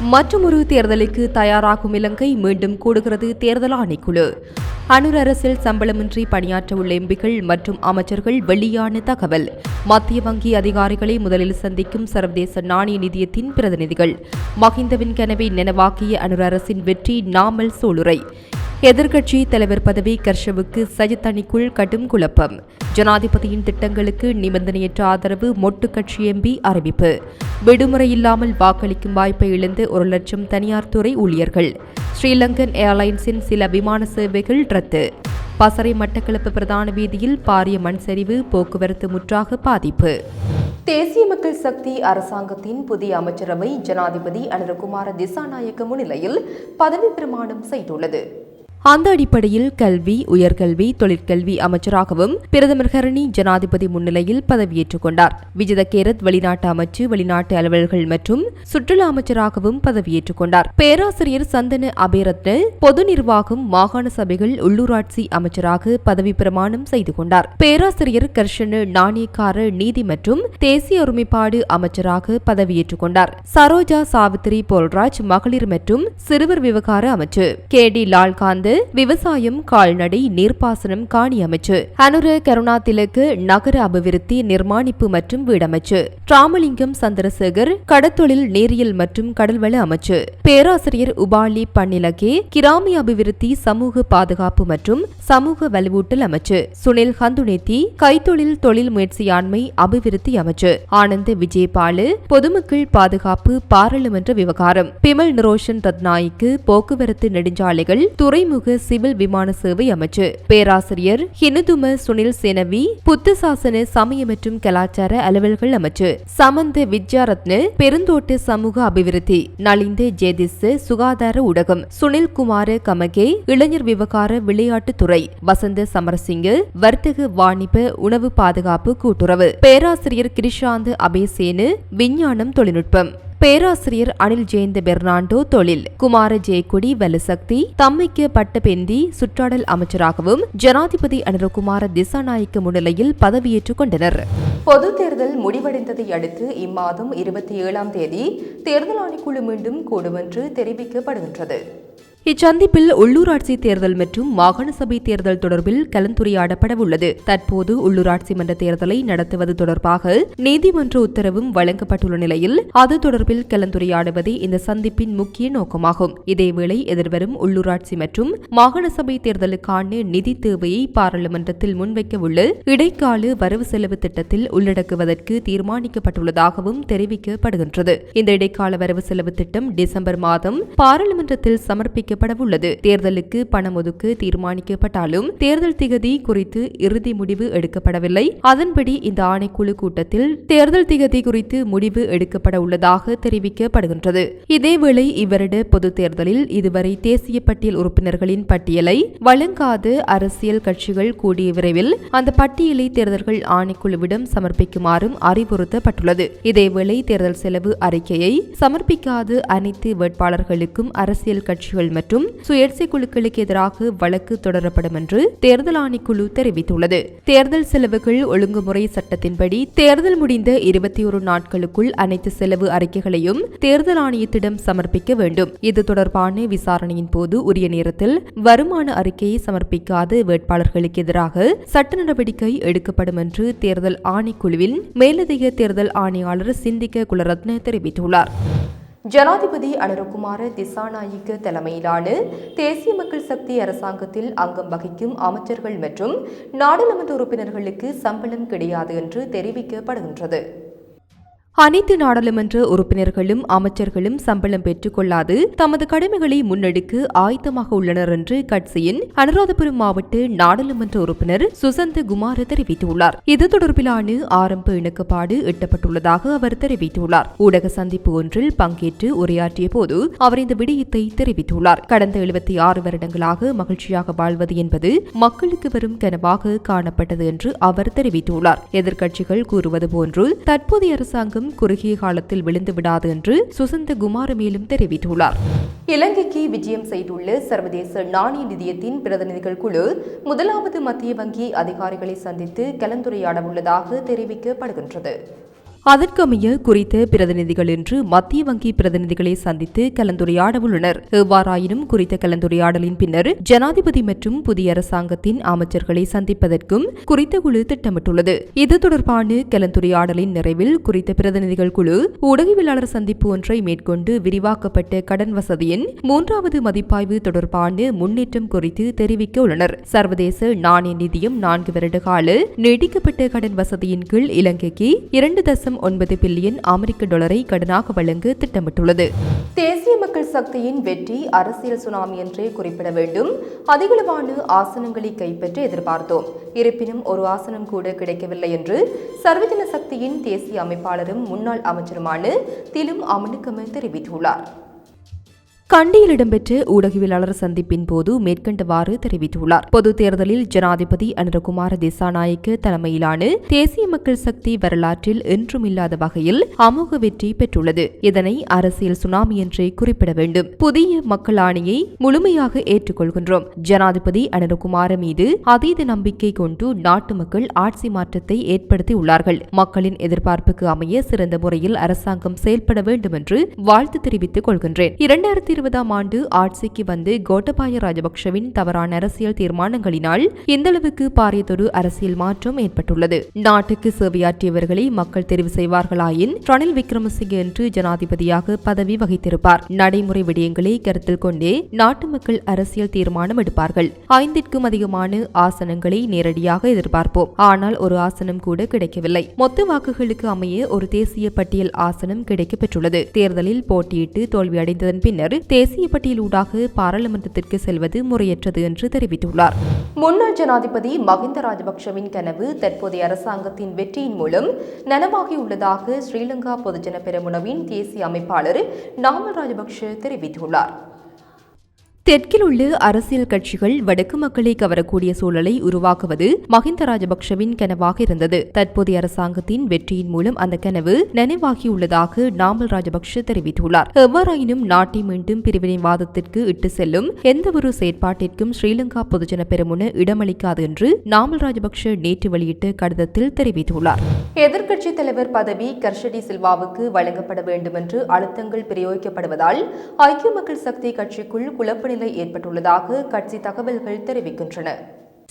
மற்றொரு தேர்தலுக்கு தயாராகும் இலங்கை மீண்டும் கூடுகிறது தேர்தல் ஆணைக்குழு. அனுர் அரசில் சம்பளமின்றி பணியாற்ற உள்ள எம்பிகள் மற்றும் அமைச்சர்கள் வெளியான தகவல். மத்திய வங்கி அதிகாரிகளை முதலில் சந்திக்கும் சர்வதேச நாணய நிதியத்தின் பிரதிநிதிகள். மஹிந்தவின் கனவை நினைவாக்கிய அனுர் அரசின் வெற்றி நாமல் சூளுரை. எதிர்க்கட்சி தலைவர் பதவி கர்ஷவுக்கு சஜித் அணிக்குள் கடும் குழப்பம். ஜனாதிபதியின் திட்டங்களுக்கு நிபந்தனையற்ற ஆதரவு மொட்டு கட்சி எம்பி அறிவிப்பு. விடுமுறை இல்லாமல் வாக்களிக்கும் வாய்ப்பை இழந்து ஒரு லட்சம் தனியார் துறை ஊழியர்கள். ஸ்ரீலங்கன் ஏர்லைன்ஸின் சில விமான சேவைகள் ரத்து. பசறை மட்டக்களப்பு பிரதான வீதியில் பாரிய மண் சரிவு போக்குவரத்து முற்றாக பாதிப்பு. தேசிய மக்கள் சக்தி அரசாங்கத்தின் புதிய அமைச்சரவை ஜனாதிபதி அனிரகுமார திசாநாயக்க முன்னிலையில் பதவி பிரமாணம் செய்துள்ளது. அந்த அடிப்படையில் கல்வி உயர்கல்வி தொழிற்கல்வி அமைச்சராகவும் பிரதமர் ஹரணி ஜனாதிபதி முன்னிலையில் பதவியேற்றுக் கொண்டார். விஜித கேரத் வெளிநாட்டு அமைச்சு வெளிநாட்டு அலுவலர்கள் மற்றும் சுற்றுலா அமைச்சராகவும் பதவியேற்றுக் கொண்டார். பேராசிரியர் சந்தன அபேரத்ன பொது நிர்வாகம் மாகாண சபைகள் உள்ளூராட்சி அமைச்சராக பதவி பிரமாணம் செய்து கொண்டார். பேராசிரியர் கர்ஷன நாணயக்கார நீதி மற்றும் தேசிய ஒருமைப்பாடு அமைச்சராக பதவியேற்றுக் கொண்டார். சரோஜா சாவித்ரி போல்ராஜ் மகளிர் மற்றும் சிறுவர் விவகார அமைச்சு. கே டி லால்காந்து விவசாயம் கால்நடை நீர்ப்பாசனம் காணி அமைச்சு. அனுர கருணாதிலக்கு நகர அபிவிருத்தி நிர்மாணிப்பு மற்றும் வீடமைச்சு. ராமலிங்கம் சந்திரசேகர் கடத்தொழில் நேரியல் மற்றும் கடல்வள அமைச்சு. பேராசிரியர் உபாலி பன்னிலகே கிராமிய அபிவிருத்தி சமூக பாதுகாப்பு மற்றும் சமூக வலுவூட்டல் அமைச்சு. சுனில் ஹந்துனேத்தி கைத்தொழில் தொழில் முயற்சியாண்மை அபிவிருத்தி அமைச்சு. ஆனந்த விஜயபாலு பொதுமக்கள் பாதுகாப்பு பாராளுமன்ற விவகாரம். பிமல் நிரோஷன் ரத்நாய்க்கு போக்குவரத்து நெடுஞ்சாலைகள் துறைமுக சிவில் விமான சேவை அமைச்சு. பேராசிரியர் ஹினுதும சுனில் சேனவி புத்து சாசன சமய மற்றும் கலாச்சார அலுவல்கள் அமைச்சு. சமந்த வித்யாரத்ன பெருந்தோட்ட சமூக அபிவிருத்தி. நலிந்த ஜேதிஸ் சுகாதார ஊடகம். சுனில் குமார கமகே இளைஞர் விவகார விளையாட்டுத்துறை வசந்த சமரசிங்க வர்த்தக வாணிப உணவு பாதுகாப்பு கூட்டுறவு. பேராசிரியர் கிரிஷாந்த் அபேசேனு விஞ்ஞானம் தொழில்நுட்பம். பேராசிரியர் அனில் ஜெயந்த பெர்னாண்டோ தொழில் குமார ஜெயக்குடி வலுசக்தி தம்மைக்கு பட்டபெந்தி சுற்றாடல் அமைச்சராகவும் ஜனாதிபதி அனுரகுமார திசாநாயக்க முன்னிலையில் பதவியேற்றுக் கொண்டனர். பொது தேர்தல் முடிவடைந்ததை அடுத்து இம்மாதம் இருபத்தி ஏழாம் தேதி தேர்தல் ஆணைக்குழு மீண்டும் கூடும் என்று தெரிவிக்கப்படுகின்றது. இச்சந்திப்பில் உள்ளூராட்சி தேர்தல் மற்றும் மாகாண சபை தேர்தல் தொடர்பில் கலந்துரையாடப்படவுள்ளது. தற்போது உள்ளூராட்சி மன்ற தேர்தலை நடத்துவது தொடர்பாக நீதிமன்ற உத்தரவும் வழங்கப்பட்டுள்ள நிலையில் அது தொடர்பில் கலந்துரையாடுவதே இந்த சந்திப்பின் முக்கிய நோக்கமாகும். இதேவேளை எதிர்வரும் உள்ளூராட்சி மற்றும் மாகாண சபை தேர்தலுக்கான நிதி தேவையை பாராளுமன்றத்தில் முன்வைக்க உள்ள இடைக்கால வரவு செலவு திட்டத்தில் உள்ளடக்குவதற்கு தீர்மானிக்கப்பட்டுள்ளதாகவும் தெரிவிக்கப்படுகின்றது. இந்த இடைக்கால வரவு செலவு திட்டம் டிசம்பர் மாதம் பாராளுமன்றத்தில் சமர்ப்பிக்க அறிவிக்கப்படவுள்ளது. தேர்தலுக்கு பணம் ஒதுக்கு தீர்மானிக்கப்பட்டாலும் தேர்தல் திகதி குறித்து இறுதி முடிவு எடுக்கப்படவில்லை. அதன்படி இந்த ஆணைக்குழு கூட்டத்தில் தேர்தல் திகதி குறித்து முடிவு எடுக்கப்பட உள்ளதாக தெரிவிக்கப்படுகின்றது. இதேவேளை இவரிட பொது தேர்தலில் இதுவரை தேசிய பட்டியல் உறுப்பினர்களின் பட்டியலை வழங்காத அரசியல் கட்சிகள் கூடிய விரைவில் அந்த பட்டியலை தேர்தல்கள் ஆணைக்குழுவிடம் சமர்ப்பிக்குமாறும் அறிவுறுத்தப்பட்டுள்ளது. இதேவேளை தேர்தல் செலவு அறிக்கையை சமர்ப்பிக்காத அனைத்து வேட்பாளர்களுக்கும் அரசியல் கட்சிகள் மற்றும் சுயேட்சை குழுக்களுக்கு எதிராக வழக்கு தொடரப்படும் என்று தேர்தல் ஆணைக்குழு தெரிவித்துள்ளது. தேர்தல் செலவுகள் ஒழுங்குமுறை சட்டத்தின்படி தேர்தல் முடிந்த இருபத்தி ஒரு நாட்களுக்குள் அனைத்து செலவு அறிக்கைகளையும் தேர்தல் ஆணையத்திடம் சமர்ப்பிக்க வேண்டும். இது தொடர்பான விசாரணையின் போது உரிய நேரத்தில் வருமான அறிக்கையை சமர்ப்பிக்காத வேட்பாளர்களுக்கு எதிராக சட்ட நடவடிக்கை எடுக்கப்படும் என்று தேர்தல் ஆணைக்குழுவின் மேலதிக தேர்தல் ஆணையாளர் சிந்திக்க குலரத்ன தெரிவித்துள்ளார். ஜனாதிபதி அனுரகுமார திசாநாயக்க தலைமையிலான தேசிய மக்கள் சக்தி அரசாங்கத்தில் அங்கம் வகிக்கும் அமைச்சர்கள் மற்றும் நாடாளுமன்ற உறுப்பினர்களுக்கு சம்பளம் கிடையாது என்று தெரிவிக்கப்படுகின்றது. அனைத்து நாடாளுமன்ற உறுப்பினர்களும் அமைச்சர்களும் சம்பளம் பெற்றுக் கொள்ளாது தமது கடமைகளை முன்னெடுக்க ஆயத்தமாக உள்ளனர் என்று கட்சியின் அனுராதபுரம் மாவட்ட நாடாளுமன்ற உறுப்பினர் சுசந்த் குமார தெரிவித்துள்ளார். இது தொடர்பிலான ஆரம்ப இணக்கப்பாடு எட்டப்பட்டுள்ளதாக அவர் தெரிவித்துள்ளார். ஊடக சந்திப்பு ஒன்றில் பங்கேற்று உரையாற்றிய போது அவர் இந்த விடயத்தை தெரிவித்துள்ளார். கடந்த எழுபத்தி ஆறு வருடங்களாக மகிழ்ச்சியாக வாழ்வது என்பது மக்களுக்கு வரும் கனவாக காணப்பட்டது என்று அவர் தெரிவித்துள்ளார். எதிர்க்கட்சிகள் கூறுவது போன்று தற்போதைய அரசாங்கம் குறுகிய காலத்தில் விழுந்து விடாது என்று சுசந்த குமார மேலும் தெரிவித்துள்ளார். இலங்கைக்கு விஜயம் செய்துள்ள சர்வதேச நாணய நிதியத்தின் பிரதிநிதிகள் குழு முதலாவது மத்திய வங்கி அதிகாரிகளை சந்தித்து கலந்துரையாட உள்ளதாக தெரிவிக்கப்படுகின்றது. அதற்கமைய குறித்த பிரதிநிதிகள் இன்று மத்திய வங்கி பிரதிநிதிகளை சந்தித்து கலந்துரையாட உள்ளனர் எவ்வாறாயினும் குறித்த கலந்துரையாடலின் பின்னர் ஜனாதிபதி மற்றும் புதிய அரசாங்கத்தின் அமைச்சர்களை சந்திப்பதற்கும் குறித்த குழு திட்டமிட்டுள்ளது. இது தொடர்பான கலந்துரையாடலின் நிறைவில் குறித்த பிரதிநிதிகள் குழு ஊடகவியலாளர் சந்திப்பு ஒன்றை மேற்கொண்டு விரிவாக்கப்பட்ட கடன் வசதியின் மூன்றாவது மதிப்பாய்வு தொடர்பான முன்னேற்றம் குறித்து தெரிவிக்க உள்ளனர். சர்வதேச நாணய நிதியம் நான்கு வருட கால நீடிக்கப்பட்ட கடன் வசதியின் கீழ் இலங்கைக்கு இரண்டு தசம் ஒன்பது பில்லியன் அமெரிக்க டாலரை கடனாக வழங்க திட்டமிட்டுள்ளது. தேசிய மக்கள் சக்தியின் வெற்றி அரசியல் சுனாமி என்றே குறிப்பிட வேண்டும். அதிகளவான ஆசனங்களை கைப்பற்ற எதிர்பார்த்தோம். இருப்பினும் ஒரு ஆசனம் கூட கிடைக்கவில்லை என்று சர்வஜன சக்தியின் தேசிய அமைப்பாளரும் முன்னாள் அமைச்சருமான திலும் அமனுக்கம தெரிவித்துள்ளார். கண்டியில் இடம்பெற்ற ஊடகவியலாளர் சந்திப்பின் போது மேற்கண்டவாறு தெரிவித்துள்ளார். பொது தேர்தலில் ஜனாதிபதி அனுரகுமார திசாநாயக்க தலைமையிலான தேசிய மக்கள் சக்தி வரலாற்றில் என்றும் இல்லாத வகையில் அமோக வெற்றி பெற்றுள்ளது. இதனை அரசியல் சுனாமி என்றே குறிப்பிட வேண்டும். புதிய மக்கள் ஆணையை முழுமையாக ஏற்றுக்கொள்கின்றோம். ஜனாதிபதி அனுரகுமார மீது அதீத நம்பிக்கை கொண்டு நாட்டு மக்கள் ஆட்சி மாற்றத்தை ஏற்படுத்தியுள்ளார்கள். மக்களின் எதிர்பார்ப்புக்கு அமைய சிறந்த முறையில் அரசாங்கம் செயல்பட வேண்டும் என்று வாழ்த்து தெரிவித்துக் கொள்கின்றேன். இரண்டாயிரத்தி இருபதாம் ஆண்டு ஆட்சிக்கு வந்து கோட்டபாய ராஜபக்ஷவின் தவறான அரசியல் தீர்மானங்களினால் இந்தளவுக்கு பாரியதொரு அரசியல் மாற்றம் ஏற்பட்டுள்ளது? நாட்டுக்கு சேவையாற்றியவர்களை மக்கள் தெரிவு செய்வார்களாயின் ரணில் விக்ரமசிங்கே என்று ஜனாதிபதியாக பதவி வகித்திருப்பார். நடைமுறை விடயங்களை கருத்தில் கொண்டே நாட்டு மக்கள் அரசியல் தீர்மானம் எடுப்பார்கள். ஐந்திற்கும் அதிகமான ஆசனங்களை நேரடியாக எதிர்பார்ப்போம். ஆனால் ஒரு ஆசனம் கூட கிடைக்கவில்லை. மொத்த வாக்குகளுக்கு அமைய ஒரு தேசிய பட்டியல் ஆசனம் கிடைக்கப்பெற்றுள்ளது. தேர்தலில் போட்டியிட்டு தோல்வியடைந்ததன் பின்னர் தேசிய பட்டியலூடாக பாராளுமன்றத்திற்கு செல்வது முறையற்றது என்று தெரிவித்துள்ளார். முன்னாள் ஜனாதிபதி மஹிந்த ராஜபக்ஷவின் கனவு தற்போதைய அரசாங்கத்தின் வெற்றியின் மூலம் நனவாகியுள்ளதாக ஸ்ரீலங்கா பொதுஜன பெரமுனவின் தேசிய அமைப்பாளர் நாமல் ராஜபக்ஷ தெரிவித்துள்ளார். தெற்கில் உள்ள அரசியல் கட்சிகள் வடக்கு மக்களை கவரக்கூடிய சூழலை உருவாக்குவது மஹிந்த ராஜபக்ஷவின் கனவாக இருந்தது. தற்போதைய அரசாங்கத்தின் வெற்றியின் மூலம் அந்த கனவு நினைவாகியுள்ளதாக நாமல் ராஜபக்ஷ தெரிவித்துள்ளார். எவ்வாறாயினும் நாட்டை மீண்டும் பிரிவினைவாதத்திற்கு இட்டு செல்லும் எந்தவொரு செயற்பாட்டிற்கும் ஸ்ரீலங்கா பொதுஜன பெருமுன இடமளிக்காது என்று நாமல் ராஜபக்ஷ நேற்று வெளியிட்ட கடிதத்தில் தெரிவித்துள்ளார். எதிர்க்கட்சி தலைவர் பதவி கர்ஷடி சில்வாவுக்கு வழங்கப்பட வேண்டும் என்று அழுத்தங்கள் பிரயோகிக்கப்படுவதால் ஐக்கிய மக்கள் சக்தி கட்சிக்குள் குழப்ப நிலை ஏற்பட்டுள்ளதாக கட்சி தகவல்கள் தெரிவிக்கின்றன.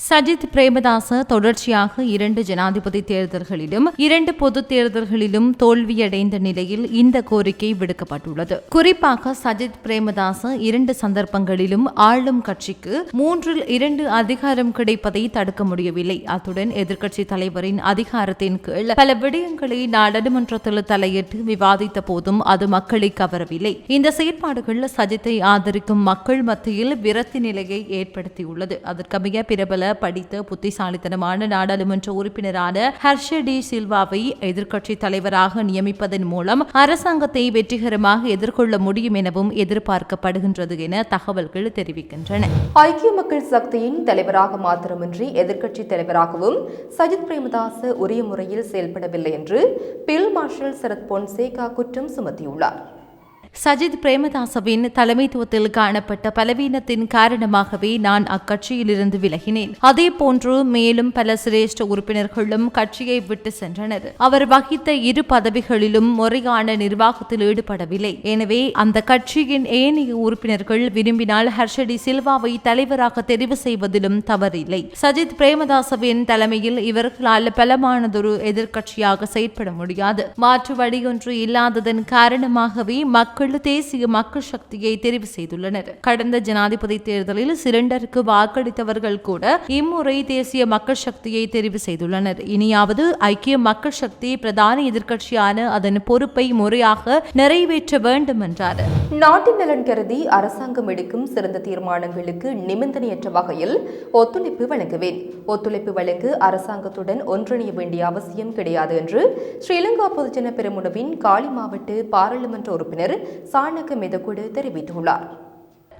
சஜித் பிரேமதாச தொடர்ச்சியாக இரண்டு ஜனாதிபதி தேர்தல்களிலும் இரண்டு பொது தேர்தல்களிலும் தோல்வியடைந்த நிலையில் இந்த கோரிக்கை விடுக்கப்பட்டுள்ளது. குறிப்பாக சஜித் பிரேமதாச இரண்டு சந்தர்ப்பங்களிலும் ஆளும் கட்சிக்கு மூன்றில் இரண்டு அதிகாரம் கிடைப்பதை தடுக்க முடியவில்லை. அத்துடன் எதிர்க்கட்சி தலைவரின் அதிகாரத்தின் கீழ் பல விடயங்களை நாடாளுமன்றத்தில் தலையிட்டு விவாதித்த போதும் அது மக்களை கவரவில்லை. இந்த செயற்பாடுகள் சஜித்தை ஆதரிக்கும் மக்கள் மத்தியில் விரத்தி நிலையை ஏற்படுத்தியுள்ளது. அதற்கமைய பிரபல படித்த புத்திசாலித்தனமான நாடாளுமன்ற உறுப்பினரான ஹர்ஷ டி சில்வாவை எதிர்க்கட்சி தலைவராக நியமிப்பதன் மூலம் அரசாங்கத்தை வெற்றிகரமாக எதிர்கொள்ள முடியும் எனவும் எதிர்பார்க்கப்படுகின்றது என தகவல்கள் தெரிவிக்கின்றன. ஐக்கிய மக்கள் சக்தியின் தலைவராக மாத்திரமின்றி எதிர்க்கட்சி தலைவராகவும் சஜித் பிரேமதாச உரிய முறையில் செயல்படவில்லை என்று பில் மார்ஷல் சரத் பொன்சேகா குற்றம் சுமத்தியுள்ளார். சஜித் பிரேமதாசவின் தலைமைத்துவத்தில் காணப்பட்ட பலவீனத்தின் காரணமாகவே நான் அக்கட்சியிலிருந்து விலகினேன். அதே போன்று மேலும் பல சிரேஷ்ட உறுப்பினர்களும் கட்சியை விட்டு சென்றனர். அவர் வகித்த இரு பதவிகளிலும் முறையான நிர்வாகத்தில் ஈடுபடவில்லை. எனவே அந்த கட்சியின் ஏனைய உறுப்பினர்கள் விரும்பினால் ஹர்ஷடி சில்வாவை தலைவராக தெரிவு செய்வதிலும் தவறில்லை. சஜித் பிரேமதாசவின் தலைமையில் இவர்களால் பலமானதொரு எதிர்க்கட்சியாக செயற்பட முடியாது. மாற்று வழியொன்று இல்லாததன் காரணமாகவே மக்கள் மக்கள் தேசிய மக்கள் சக்தியை தெரிவு செய்துள்ளனர். கடந்த ஜனாதிபதி தேர்தலில் சிலிண்டருக்கு வாக்களித்தவர்கள் கூட இம்முறை தேசிய மக்கள் சக்தியை தெரிவு செய்துள்ளனர். இனியாவது ஐக்கிய மக்கள் சக்தி பிரதான எதிர்க்கட்சியான அதன் பொறுப்பை முறையாக நிறைவேற்ற வேண்டும் என்றார் நாட்டின் நலன் கருதி அரசாங்கம் எடுக்கும் சிறந்த தீர்மானங்களுக்கு நிபந்தனையற்ற வகையில் ஒத்துழைப்பு வழங்குவேன். ஒத்துழைப்பு வழங்க அரசாங்கத்துடன் ஒன்றிணைய வேண்டிய அவசியம் கிடையாது என்று ஸ்ரீலங்கா பொதுஜன பெருமுனவின் காலி மாவட்ட பாராளுமன்ற உறுப்பினர் சாணக்க மெதகுடு தெரிவித்துள்ளார்.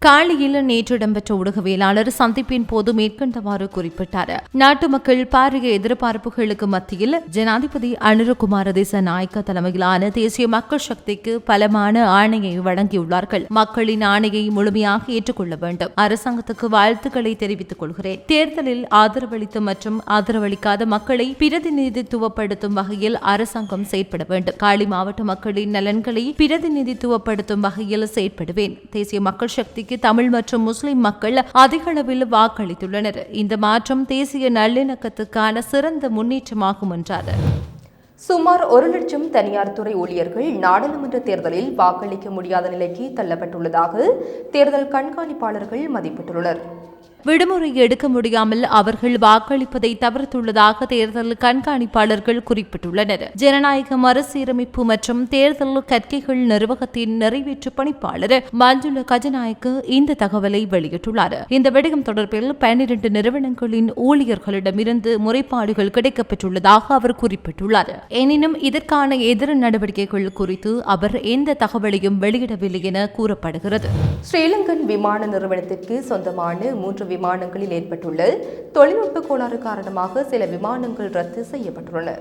காலியில் நேற்று இடம்பெற்ற ஊடகவியலாளர் சந்திப்பின் போது மேற்கண்டவாறு குறிப்பிட்டார். நாட்டு மக்கள் பாரிய எதிர்பார்ப்புகளுக்கு மத்தியில் ஜனாதிபதி அனுரகுமார திசநாயக்க தலைமையிலான தேசிய மக்கள் சக்திக்கு பலமான ஆணையை வழங்கியுள்ளார்கள். மக்களின் ஆணையை முழுமையாக ஏற்றுக்கொள்ள வேண்டும். அரசாங்கத்துக்கு வாழ்த்துக்களை தெரிவித்துக் கொள்கிறேன். தேர்தலில் ஆதரவளித்த மற்றும் ஆதரவளிக்காத மக்களை பிரதிநிதித்துவப்படுத்தும் வகையில் அரசாங்கம் செயற்பட வேண்டும். காலி மாவட்ட மக்களின் நலன்களை பிரதிநிதித்துவப்படுத்தும் வகையில் செயற்படுவேன். தேசிய மக்கள் சக்திக்கு தமிழ் மற்றும் முஸ்லிம் மக்கள் அதிக அளவில் வாக்களித்துள்ளனர். இந்த மாற்றம் தேசிய நல்லிணக்கத்துக்கான சிறந்த முன்னேற்றமாகும் என்றார். சுமார் ஒரு லட்சம் தனியார் துறை ஊழியர்கள் நாடாளுமன்ற தேர்தலில் வாக்களிக்க முடியாத நிலைக்கு தள்ளப்பட்டுள்ளதாக தேர்தல் கண்காணிப்பாளர்கள் மதிப்பிட்டுள்ளனர். விடுமுறை எடுக்க முடியாமல் அவர்கள் வாக்களிப்பதை தவிர்த்துள்ளதாக தேர்தல் கண்காணிப்பாளர்கள் குறிப்பிட்டுள்ளனர். ஜனநாயக மறுசீரமைப்பு மற்றும் தேர்தல் கற்கைகள் நிர்வாகத்தின் நிறைவேற்று பணிப்பாளர் மஞ்சுள கஜநாயக்கு இந்த தகவலை வெளியிட்டுள்ளார். இந்த விடயம் தொடர்பில் பன்னிரண்டு நிறுவனங்களின் ஊழியர்களிடமிருந்து முறைப்பாடுகள் கிடைக்கப்பெற்றுள்ளதாக அவர் குறிப்பிட்டுள்ளார். எனினும் இதற்கான எதிர் நடவடிக்கைகள் குறித்து அவர் எந்த தகவலையும் வெளியிடவில்லை என கூறப்படுகிறது. ஸ்ரீலங்கன் விமான நிறுவனத்திற்கு சொந்தமான மூன்று விமானங்களில் ஏற்பட்டுள்ள தொழில்நுட்ப கோளாறு காரணமாக சில விமானங்கள் ரத்து செய்யப்பட்டுள்ளன.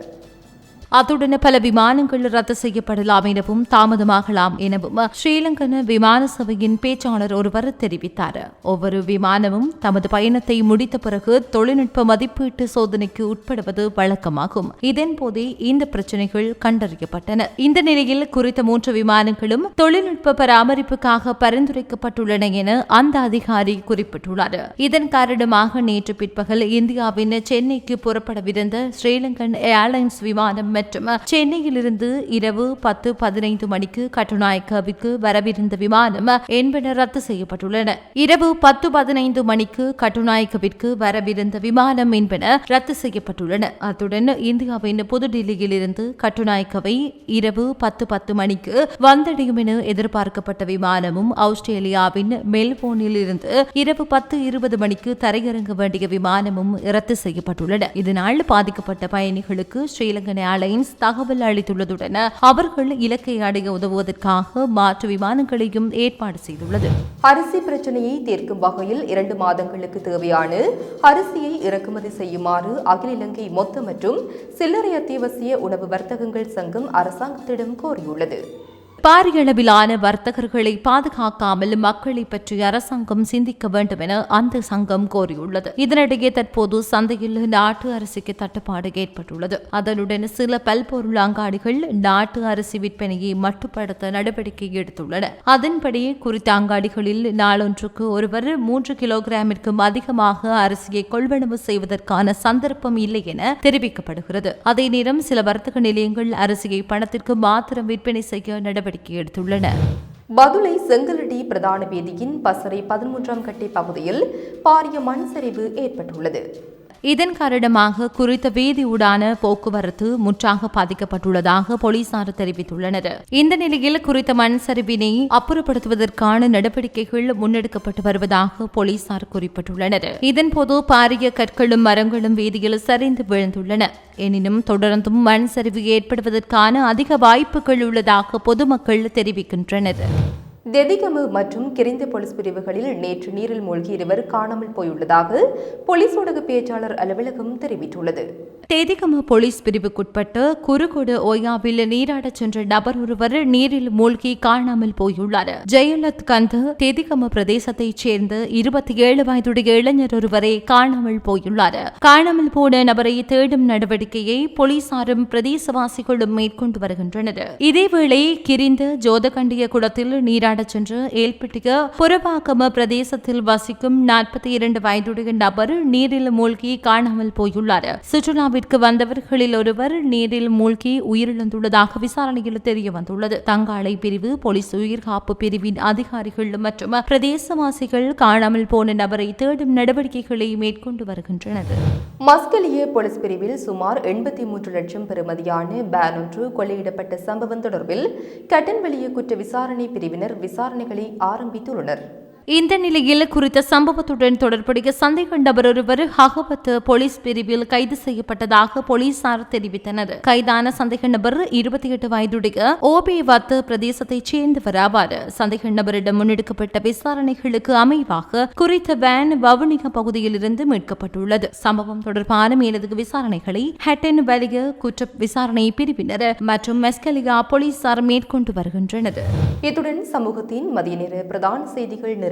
அத்துடன் பல விமானங்கள் ரத்து செய்யப்படலாம் எனவும் தாமதமாகலாம் எனவும் ஸ்ரீலங்கன் விமான சபையின் பேச்சாளர் ஒருவர் தெரிவித்தார். ஒவ்வொரு விமானமும் தமது பயணத்தை முடித்த பிறகு தொழில்நுட்ப மதிப்பீட்டு சோதனைக்கு உட்படுவது வழக்கமாகும். இதன்போதே இந்த பிரச்சனைகள் கண்டறியப்பட்டன. இந்த நிலையில் குறித்த மூன்று விமானங்களும் தொழில்நுட்ப பராமரிப்புக்காக பரிந்துரைக்கப்பட்டுள்ளன என அந்த அதிகாரி குறிப்பிட்டுள்ளார். இதன் காரணமாக நேற்று பிற்பகல் இந்தியாவின் சென்னைக்கு புறப்படவிருந்த ஸ்ரீலங்கன் ஏர்லைன்ஸ் விமானம் மற்றும் சென்னையிலிருந்து இரவு பத்து பதினைந்து மணிக்கு கட்டுநாயக்காவிற்கு வரவிருந்த விமானம் என்பன ரத்து செய்யப்பட்டுள்ளன. இரவு பத்து பதினைந்து மணிக்கு கட்டுநாயக்கவிற்கு வரவிருந்த விமானம் என்பன ரத்து செய்யப்பட்டுள்ளன. அத்துடன் இந்தியாவின் புதுடில்லியிலிருந்து கட்டுநாயக்கவை இரவு பத்து பத்து மணிக்கு வந்தடையும் என எதிர்பார்க்கப்பட்ட விமானமும் ஆஸ்திரேலியாவின் மெல்போர்னில் இருந்து இரவு பத்து இருபது மணிக்கு தரையிறங்க வேண்டிய விமானமும் ரத்து செய்யப்பட்டுள்ளன. இதனால் பாதிக்கப்பட்ட பயணிகளுக்கு ஸ்ரீலங்கன் ஏர்லைன்ஸ் தகவல் அளித்துள்ளதுடன் அவர்கள் இலக்கை அடைய உதவுவதற்காக மாற்று விமானங்களையும் ஏற்பாடு செய்துள்ளது. அரிசி பிரச்சனையை தீர்க்கும் வகையில் இரண்டு மாதங்களுக்கு தேவையான அரிசியை இறக்குமதி செய்யுமாறு அகில இலங்கை மொத்த மற்றும் சில்லறை அத்தியாவசிய உணவு வர்த்தகங்கள் சங்கம் அரசாங்கத்திடம் கோரியுள்ளது. பாரியளவிலான வர்த்தகர்களை பாதுகாக்காமல் மக்களை பற்றி அரசாங்கம் சிந்திக்க வேண்டும் என அந்த சங்கம் கோரியுள்ளது. இதனிடையே தற்போது சந்தையில் நாட்டு அரிசிக்கு தட்டுப்பாடு ஏற்பட்டுள்ளது. அதனுடன் சில பல்பொருள் அங்காடிகள் நாட்டு அரிசி விற்பனையை மட்டுப்படுத்த நடவடிக்கை எடுத்துள்ளன. அதன்படி குறித்த அங்காடிகளில் நாளொன்றுக்கு ஒருவர் மூன்று கிலோகிராமிற்கும் அதிகமாக அரிசியை கொள்வனவு செய்வதற்கான சந்தர்ப்பம் இல்லை என தெரிவிக்கப்படுகிறது. அதே நேரம் சில வர்த்தக நிலையங்கள் அரிசியை பணத்திற்கு மாத்திரம் விற்பனை செய்ய நடவடிக்கை எடுத்துள்ளன. பதுளை செங்கலடி பிரதான வேதியின் பசறை பதிமூன்றாம் கட்டை பகுதியில் பாரிய மண் சரிவு ஏற்பட்டுள்ளது. இதன் காரணமாக குறித்த வீதியூடான போக்குவரத்து முற்றாக பாதிக்கப்பட்டுள்ளதாக போலீசார் தெரிவித்துள்ளனர். இந்த நிலையில் குறித்த மண் சரிவினை அப்புறப்படுத்துவதற்கான நடவடிக்கைகள் முன்னெடுக்கப்பட்டு வருவதாக போலீசார் குறிப்பிட்டுள்ளனர். இதன்போது பாரிய கற்களும் மரங்களும் வீதியில் சரிந்து விழுந்துள்ளன. எனினும் தொடர்ந்தும் மண் சரிவு ஏற்படுவதற்கான அதிக வாய்ப்புகள் உள்ளதாக பொதுமக்கள் தெரிவிக்கின்றனர். தெதிகமு மற்றும் கிரிந்த போலீஸ் பிரிவுகளில் நேற்று நீரில் மூழ்கி இருவர் காணாமல் போயுள்ளதாக போலீஸ் ஊடக பேச்சாளர் அலுவலகம் தெரிவித்துள்ளது. தேதிகம போலீஸ் பிரிவுக்குட்பட்ட குறுகொடு ஓயாவில் நீராடச் சென்ற நபர் ஒருவர் நீரில் மூழ்கி காணாமல் போயுள்ளார். ஜெயலத் கந்த தேதிகம பிரதேசத்தைச் சேர்ந்த இருபத்தி ஏழு வயதுடைய இளைஞர் ஒருவரை காணாமல் போயுள்ளார். காணாமல் போன நபரை தேடும் நடவடிக்கையை போலீசாரும் பிரதேசவாசிகளும் மேற்கொண்டு வருகின்றனர். இதேவேளை கிரிந்த ஜோதகண்டிய குளத்தில் நீராட விளையாடச் சென்று ஏல்பிட்டிய புறவாக்கம பிரதேசத்தில் வசிக்கும் நாற்பத்தி இரண்டு வயதுடைய நபர் நீரில் மூழ்கி காணாமல் போயுள்ளார். சுற்றுலாவிற்கு வந்தவர்களில் ஒருவர் நீரில் மூழ்கி உயிரிழந்துள்ளதாக விசாரணையில் தெரிய வந்துள்ளது தங்காளை பிரிவு போலீஸ் உயிர்காப்பு பிரிவின் அதிகாரிகள் மற்றும் பிரதேசவாசிகள் காணாமல் போன நபரை தேடும் நடவடிக்கைகளை மேற்கொண்டு வருகின்றனர். மஸ்கலிய போலீஸ் பிரிவில் சுமார் எண்பத்தி மூன்று லட்சம் பெறுமதியான பேன் ஒன்று கொள்ளையிடப்பட்ட சம்பவம் தொடர்பில் கட்டன்வெளிய குற்ற விசாரணை பிரிவினர் விசாரணைகளை ஆரம்பித்துள்ளனர். இந்த நிலையில் குறித்த சம்பவத்துடன் தொடர்புடைய சந்தேக நபர் ஒருவர் ஹகபத்து போலீஸ் பிரிவில் கைது செய்யப்பட்டதாக போலீசார் தெரிவித்தனர். கைதான சந்தேக நபர் இருபத்தி எட்டு வயதுடைய ஓபேவத் பிரதேசத்தைச் சேர்ந்தவர் ஆவார். சந்தேக நபரிடம் முன்னெடுக்கப்பட்ட விசாரணைகளுக்கு அமைவாக குறித்த வேன் வவுனிக பகுதியிலிருந்து மீட்கப்பட்டுள்ளது. சம்பவம் தொடர்பான மேலதிக விசாரணைகளை ஹட்டன் வலிய குற்ற விசாரணை பிரிவினர் மற்றும் மெஸ்கலியா போலீசார் மேற்கொண்டு வருகின்றனர். இத்துடன் சமூகத்தின் மதிய நேர பிரதான செய்திகள்